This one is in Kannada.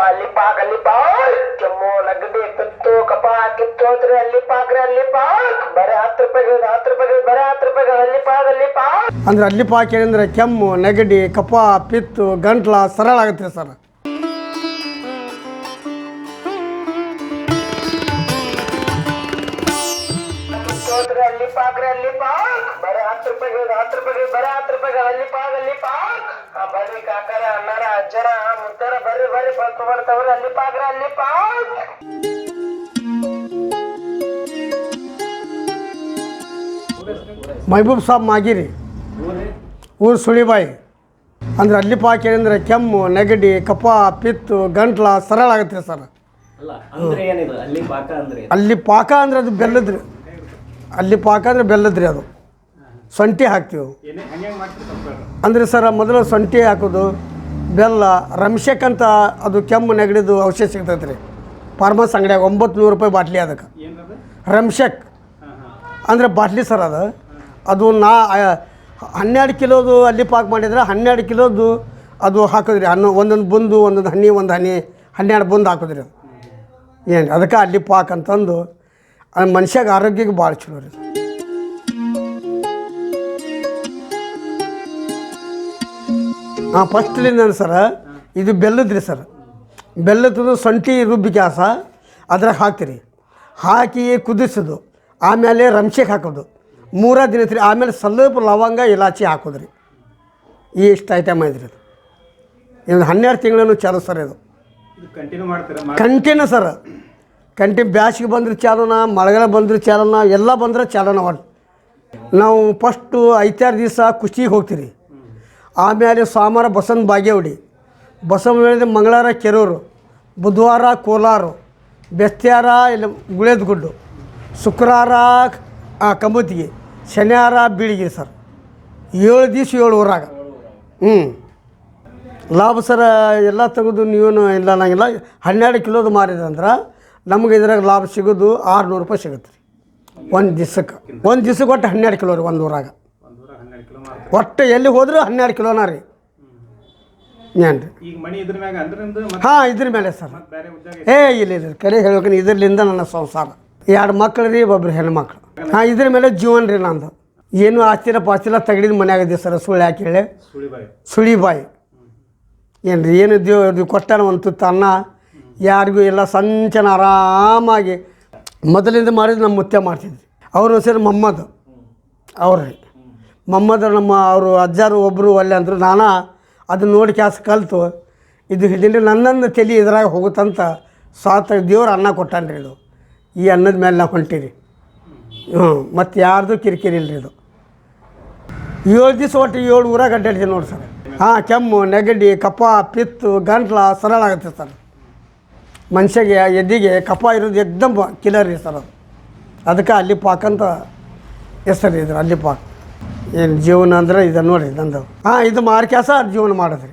ಅಲ್ಲಿ ಅಲ್ಲಿಪ್ಪ ಅಲ್ಲಿ ಪಾಕ್ ಕೆಮ್ಮು ನಗಡಿ ಕಿತ್ತು ಕಪ ಕಿತ್ತು ಹೋದ್ರೆ ಅಲ್ಲಿ ಪಾಕ್ರೆ ಅಲ್ಲಿ ಪಾಕ್ ಬರೀ ಹತ್ತು ರೂಪಾಯಿಗೆ ಹತ್ತು ರೂಪಾಯಿ ಬರೀ ಹತ್ತು ರೂಪಾಯಿಗಳು ಅಲ್ಲಿಪ್ಪ ಅಲ್ಲಿಪ್ಪ ಅಂದ್ರೆ ಅಲ್ಲಿಪ್ಪ ಕೇಳಿದ್ರೆ ಏನಂದ್ರೆ ಕೆಮ್ಮು ನೆಗಡಿ ಕಪ ಪಿತ್ತು ಗಂಟ್ಲ ಸರಳ ಆಗುತ್ತೆ ಸರ್. ಬರೀ ಹತ್ತು ರೂಪಾಯಿಗಳು ಹತ್ತು ರೂಪಾಯಿ ಬರೀ ಹತ್ತು ರೂಪಾಯಿಗಳು ಅಲ್ಲಿಪ್ಪ ಅಲ್ಲಿಪ್ಪ ಬರ್ರಿ ಕಾಕರ ಅಣ್ಣಾರ ಅಜ್ಜರ ಮುದ್ದಾರ ಬರ್ರಿ ಬಂತು ಬರ್ತಾವ್ರಿ ಅಲ್ಲಿ ಪಾಕ್ರೆ ಅಲ್ಲಿ ಪಾಕ್ ಮಹಬೂಬ್ ಸಾಬ್ ಮಾಗಿರಿ. ಊರು ಸುಳಿಬಾಯಿ. ಅಂದ್ರೆ ಅಲ್ಲಿ ಪಾಕ ಏನಂದ್ರೆ ಕೆಮ್ಮು ನೆಗಡಿ ಕಫ ಪಿತ್ತು ಗಂಟ್ಲ ಸರಳ ಆಗುತ್ತೆ ಸರ್. ಅಲ್ಲ ಅಂದ್ರೆ ಏನಿದು? ಅಲ್ಲಿ ಪಾಕ ಅಂದ್ರೆ ಅಲ್ಲಿ ಪಾಕ ಅಂದ್ರೆ ಅದು ಬೆಲ್ಲದ್ರಿ. ಅಲ್ಲಿ ಪಾಕ ಅಂದ್ರೆ ಬೆಲ್ಲದ್ರಿ ಅದು. ಸೊಂಟಿ ಹಾಕ್ತೀವಿ. ಅಂದ್ರೆ ಸರ್ ಮೊದಲು ಸೊಂಟಿ ಹಾಕೋದು. ಬೆಲ್ಲ ರಂಶಕ್ಕಂತ ಅಂತ ಅದು ಕೆಮ್ಮು ನೆಗಡಿದು ಔಷಧ ಸಿಗ್ತೈತೆ ರೀ ಫಾರ್ಮಸ್ ಅಂಗಡಿಯಾಗ ಒಂಬತ್ತು ನೂರು ರೂಪಾಯಿ ಬಾಟ್ಲಿ ಅದಕ್ಕೆ. ರಂಶಕ್ ಅಂದರೆ ಬಾಟ್ಲಿ ಸರ್ ಅದು. ಅದು ನಾ ಹನ್ನೆರಡು ಕಿಲೋದು ಅಲ್ಲಿ ಪಾಕ್ ಮಾಡಿದ್ರೆ ಹನ್ನೆರಡು ಕಿಲೋದು ಅದು ಹಾಕಿದ್ರಿ. ಹಣ್ಣು ಒಂದೊಂದು ಬುಂದು ಒಂದೊಂದು ಹನಿ ಒಂದು ಹನಿ ಹನ್ನೆರಡು ಬುಂದು ಹಾಕಿದ್ರಿ ಅದು. ಏನು ಅದಕ್ಕೆ ಅಲ್ಲಿ ಪಾಕ್ ಅಂತಂದು ಮನುಷ್ಯಾಗ ಆರೋಗ್ಯಕ್ಕೆ ಭಾಳ ಚಲೋ ರೀ. ಹಾಂ ಫಸ್ಟ್ಲಿಂದ ಸರ? ಇದು ಬೆಲ್ಲದ್ರಿ ಸರ್. ಬೆಲ್ಲದ್ದು ಸೊಂಟಿ ರುಬ್ಬಿ ಕ್ಯಾಸ ಅದ್ರಾಗ ಹಾಕ್ತೀರಿ. ಹಾಕಿ ಕುದಿಸೋದು ಆಮೇಲೆ ರಂಶಕ್ಕೆ ಹಾಕೋದು. ಮೂರ ದಿನ ರೀ ಆಮೇಲೆ ಸ್ವಲ್ಪ ಲವಂಗ ಇಲಾಚಿ ಹಾಕೋದ್ರಿ. ಈ ಇಷ್ಟು ಐಟಮ್ ಐತ್ರಿ ಅದು? ಇದು ಹನ್ನೆರಡು ತಿಂಗಳನ್ನು ಚಾಲು ಸರ್ ಇದು. Continue sir. ಕಂಟಿನ್ಯೂ ಬ್ಯಾಸಿಗೆ ಬಂದ್ರೆ ಚಾಲನ ಮಳೆಗಾಲ ಬಂದ್ರೆ ಚಾಲನ ಎಲ್ಲ ಬಂದ್ರೆ ಚಾಲನ ಒಟ್ಟು ನಾವು ಫಸ್ಟು ಐತಾರು ದಿವಸ ಖುಷಿಗೆ ಹೋಗ್ತೀರಿ. ಆಮೇಲೆ ಸೋಮವಾರ ಬಸವನ ಬಾಗೇವಾಡಿ. ಬಸವ ಹೇಳಿದ ಮಂಗಳವಾರ ಕೆರೂರು ಬುಧವಾರ ಕೋಲಾರು ಬೆಸ್ತಿಯಾರ ಇಲ್ಲ ಗುಳೇದಗುಡ್ಡು ಶುಕ್ರವಾರ ಆ, ಕಮುತಿಗೆ ಶನಿವಾರ ಬೀಳಿಗೆ ಸರ್. ಏಳು ದಿವಸ ಏಳು ಊರಾಗ. ಹ್ಞೂ ಲಾಭ ಸರ ಎಲ್ಲ ತೆಗೆದು ನೀವೇನು ಇಲ್ಲ ಅನ್ನೋಂಗಿಲ್ಲ. ಹನ್ನೆರಡು ಕಿಲೋದು ಮಾರಿದಂದ್ರೆ ನಮ್ಗೆ ಇದ್ರಾಗ ಲಾಭ ಸಿಗೋದು ಆರುನೂರು ರೂಪಾಯಿ ಸಿಗುತ್ತೆ ರೀ. ಒಂದು ದಿವ್ಸಕ್ಕೆ. ಒಂದು ದಿವ್ಸಕ್ಕೆ ಒಟ್ಟು ಹನ್ನೆರಡು ಕಿಲೋ ರೀ ಒಂದು ಊರಾಗ. ಒಟ್ಟು ಎಲ್ಲಿ ಹೋದರೂ ಹನ್ನೆರಡು ಕಿಲೋನ ರೀ. ಏನು ರೀ ಹಾಂ ಇದ್ರ ಮೇಲೆ ಸರ್. ಏ ಇಲ್ಲ ಇಲ್ಲ ಕರೆ ಹೇಳ್ಬೇಕು ಇದರಿಂದ ನನ್ನ ಸಂಸಾರ. ಎರಡು ಮಕ್ಳು ರೀ ಒಬ್ರು ಹೆಣ್ಮಕ್ಳು. ಹಾಂ ಇದ್ರ ಮೇಲೆ ಜೀವನ ರೀ ನಂದು. ಏನು ಆಸ್ತಿರ ಪಾಸ್ತಿಲ್ಲ ತೆಗಡಿದ ಮನ್ಯಾಗ ಇದ್ದೀವಿ ಸರ್ ಸುಳ್ಳು ಯಾಕೆ ಹೇಳಿ? ಸುಳಿ ಬಾಯಿ ಏನು ರೀ ಏನು ದೇವ್ ಇದು ಕೊಟ್ಟಾನ ಒಂದು ತುತ್ತು ಅನ್ನ? ಯಾರಿಗೂ ಎಲ್ಲ ಸಂಚನ ಆರಾಮಾಗಿ. ಮೊದಲಿಂದ ಮಾಡಿದ್ರೆ ನಮ್ಮ ಮುತ್ತೆ ಮಾಡ್ತಿದ್ವಿ. ಅವ್ರ ಹೆಸರು ಮೊಹಮ್ಮದ್. ಅವ್ರು ರೀ ಮೊಹಮ್ಮದ್ ನಮ್ಮ ಅವರು ಅಜ್ಜಾರು ಒಬ್ಬರು ಒಳ್ಳೆ ಅಂದರು, ನಾನು ಅದನ್ನ ನೋಡಿ ಕ್ಯಾಸ್ ಕಲಿತು. ಇದು ಹಿಡಿದು ನನ್ನನ್ನು ತಲೆ ಇದ್ರಾಗ ಹೋಗುತ್ತಂತ ಸ್ವಾತ ದೇವ್ರು ಅನ್ನ ಕೊಟ್ಟಾನ್ರಿ ಇದು. ಈ ಅನ್ನದ ಮೇಲೆ ನಾವು ಹೊಂಟೀರಿ. ಹ್ಞೂ ಮತ್ತು ಯಾರ್ದು ಕಿರಿಕಿರಿ ಇಲ್ಲರಿ ಇದು. ಏಳು ದಿವಸ ಒಟ್ಟು ಏಳು ಊರಾಗ ಅಡ್ಡಾಡ್ತೀನಿ ನೋಡಿ ಸರ್. ಹಾಂ, ಕೆಮ್ಮು, ನೆಗಡಿ, ಕಫ, ಪಿತ್ತು, ಗಂಟ್ಲ ಸರಳ ಆಗುತ್ತೆ ಸರ್. ಮನುಷ್ಯಗೆ, ಎದ್ದಿಗೆ ಕಫ ಇರೋದು ಎಕ್ದಮ್ ಕಿಲರ್ ರೀ ಸರ್ ಅದು. ಅದಕ್ಕೆ ಅಲ್ಲಿ ಪಾಕ್ ಅಂತ ಹೆಸರು ಇದ್ರು ಅಲ್ಲಿ ಪಾಕ್. ಏನು ಜೀವನ ಅಂದ್ರೆ ಇದು ನೋಡಿರಿ ನಂದು. ಹಾಂ ಇದು ಮಾರ್ಕ್ಯಾಸ ಜೀವನ ಮಾಡೋದ್ರಿ.